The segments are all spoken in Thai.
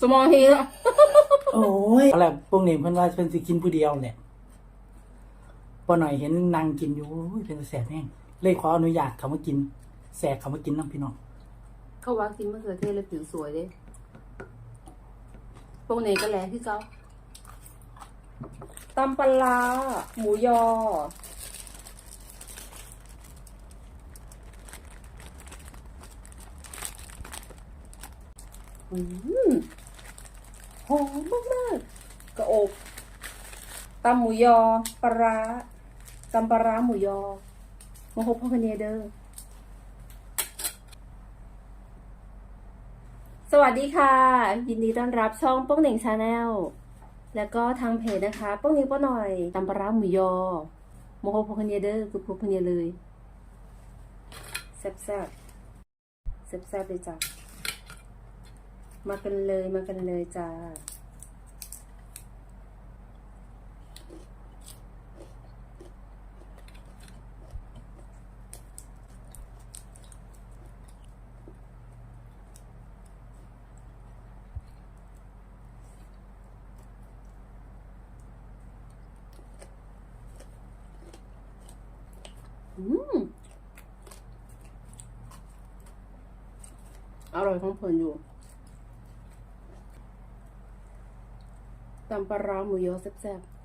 สมองเฮียโอ้ยอะไรพวกนี้เพิ่นว่าเพิ่นสิกินผู้เดียวเนี่ยพอหน่อยเห็นนางกินอยู่โอ้ยเป็นแสบแห้งเลยขออนุญาตเขามากิน แสกเขามากินน้ำพี่น้องเขาว่ากินมะเขือเทศแล้วผิวสวยเด้พวกนี้ก็แลที่เขาตำปลาร้าหมูยอ อืม หอมมากๆกระอบตำหมูยอปลาตำปลาหมูยอโมโหพ่อพเนเดอร์สวัสดีค่ะ ยินดีต้อนรับช่องป้องเหน่งชาแนลแล้วก็ทางเพจนะคะป้องเหน่งป้าหน่อยตำปลาหมูยอโมโหพ่อพเนเดอร์คือพ่อพเนเลยแซ่บแซ่บๆแซ่บแซ่บๆเลยจ้ะ มากันเลยมากันเลยจ้าอืมอร่อยของเพลินอยู่ ตำปลาร้าหมูยอแซ่บๆ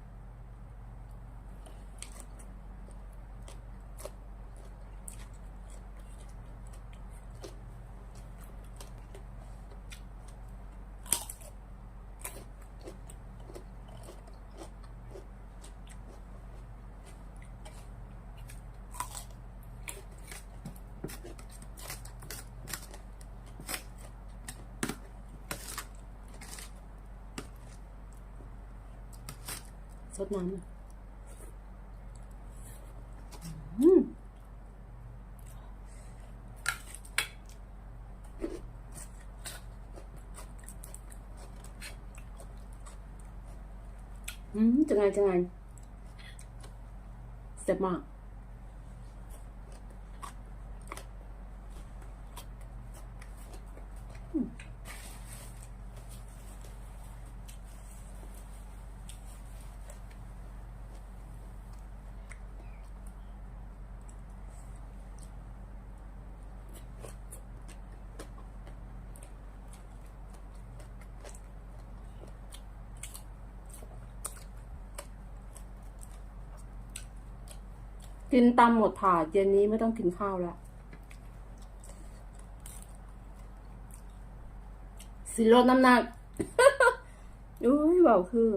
ซดน้ำอืมอืมจังไงจังไงเสร็จมาก กินตำหมดถาดเย็นนี้ไม่ต้องกินข้าวแล้วสิลดน้ำหนัก อุ้ยเบาคือ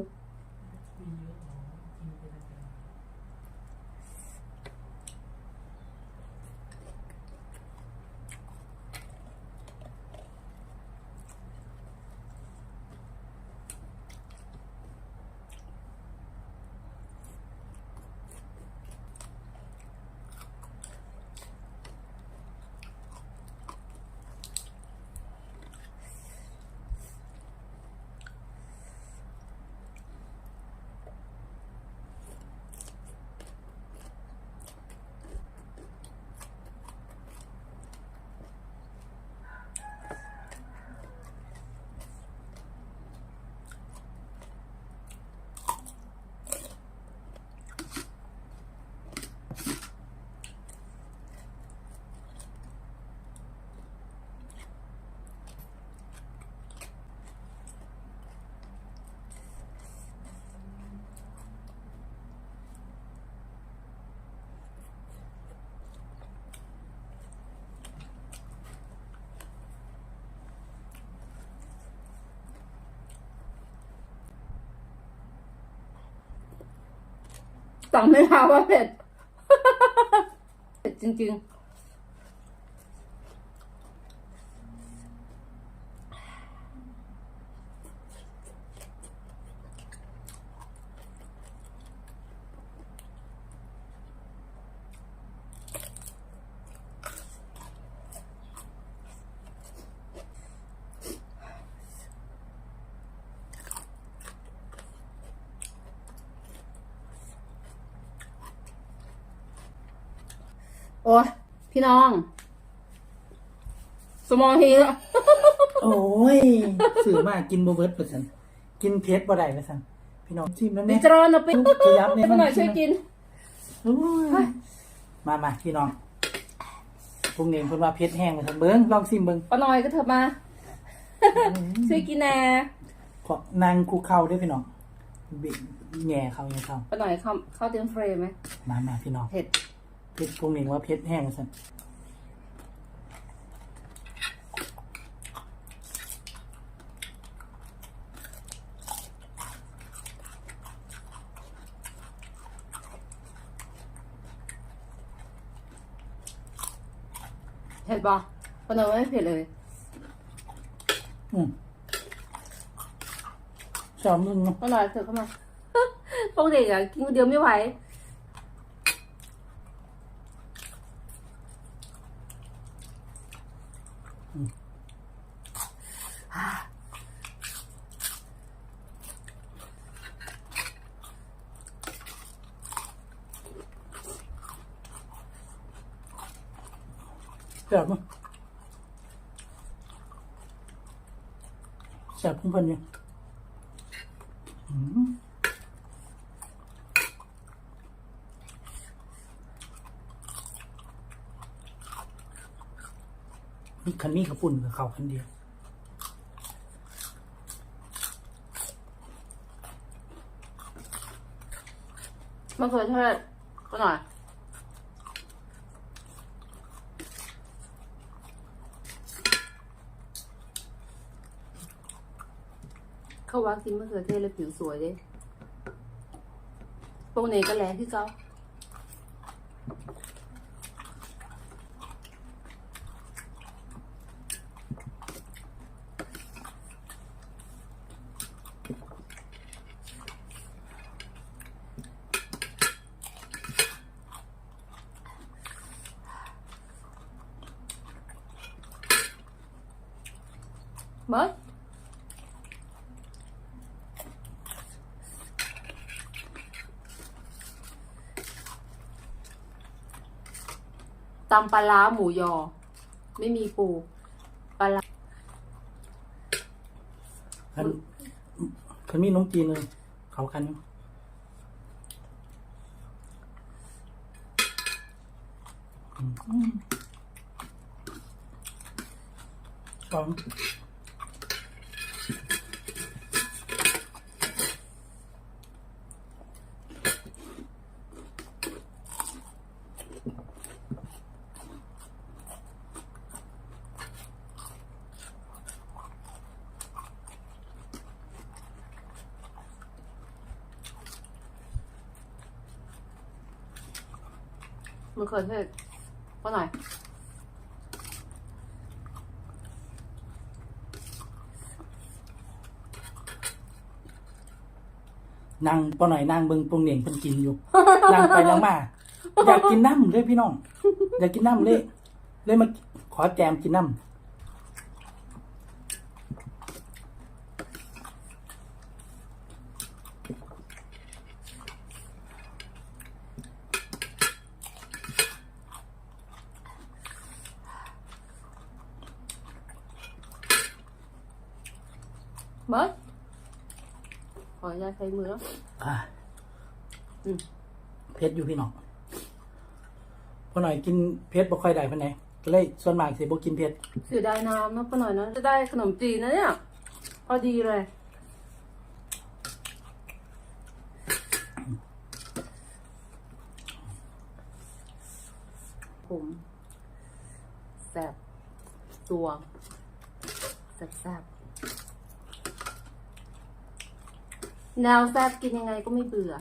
สั่งไม่มาว่าเผ็ดเผ็ดจริงๆ อ้ยพี่น้อง สมองเฮียโอ้โอ้ยสื่อมากกินบ่เบิดเปอร์เซ็นกินเผ็ดบ่ได้เปอร์เซ็นพี่น้องชิมแล้วดิเนี่ยจรอนเอาไปจะยับเนี่ยป้าหน่อยช่วยกิน โอ้ยมามาพี่น้องพรุ่งนี้เพิ่นว่าเผ็ดแห้งเลยครับเบิ้งลองชิมเบิ้งป้าหน่อยก็เถอะมา ช่วยกินแน่ขอนางคุกเข่าด้วยพี่น้องบิแง่เขาแง่เขาป้าหน่อยเข้าเข้าเต็มเฟรมไหมมามาพี่น้อง เผ็ด เผ็ดพรุ่งนี้ว่าเผ็ดแห้งซั่นเผ็ดปะป้าหน่อยไม่เผ็ดเลย อืมชอบมึงเนาะป้าหน่อยเถอะเข้ามา ปกติอะกินคนเดียวไม่ไหว แซ่บมั้ยแซ่บเพิ่นๆอยู่อื มมีคันมีขับปุ่นกับเขาคันเดียวมะเขือเทศป้าหน่อยเขาว่ากินมะเขือเทศแล้วผิวสวยเลยพวกนี้ก็แลที่เขา ตำปลาร้าหมูยอ ไม่มีปูปลาร้าคันคันมีน้องจีนเลยเขาคันอยู่อืมสอง มะเขือเทศก็หน่อยนั่งปอหน่อยนั่งเบิ้งปรุงเหน่งเพิ่นกินอยู่นั่งไปนั่งมาอยากกินน้ำเลยพี่น้อง อยากกินน้ำเลยเลยมาขอแจมกินน้ำ ขออนุญาตใช้มือแล้วอ่าอืมเผ็ดอยู่พี่น้องพอหน่อยกินเผ็ดบ่ค่อยได้ปานใดก็เลยส่วนมากสิบ่กินเผ็ดเสียดายน้ำนะป้าหน่อยนะจะได้ขนมจีนนะเนี่ย พอดีเลย ผมแซ่บตัวแซ่บแซ่บ แนวแซ่บกินยังไงก็ไม่เบื่อ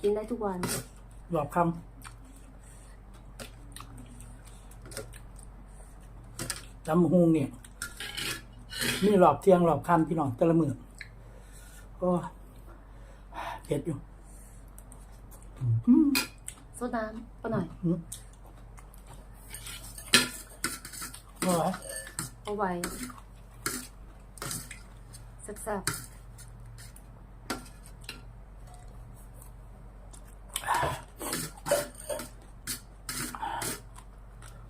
กินได้ทุกวันรอบคำตำฮูงเนี่ยมีรอบเที่ยงรอบค่ำพี่น้องแต่ละมื้อก็เผ็ดอยู่อืมโซดน้ำป้าหน่อยอืมอร่อยเอาไว้แซ่บ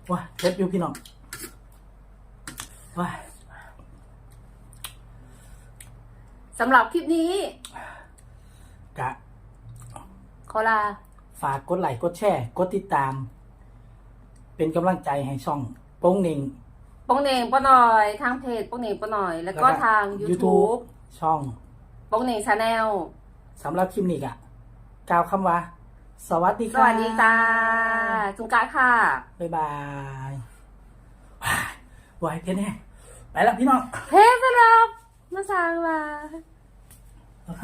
ว้าเผ็ดอยู่พี่น้องว้าสำหรับคลิปนี้ กะ ขอลา ฝากกดไลค์กดแชร์ กดติดตาม เป็นกำลังใจให้ช่องโป้งเหน่งโป้งเหน่งป้าหน่อยทางเพจโป้งเหน่งป้าหน่อย แล้วก็ทาง YouTube ช่องโป้งเหน่งชาแนลสำหรับคลิปนี้กะกล่าวคำว่า สวัสดีสค่ะ วัสดีจ้า จุงกาค่ะ บ๊ายบายว้ายไหวายเพชรแน่ไปแล้วพี่น้องเพจสำหรับมาสร้างมา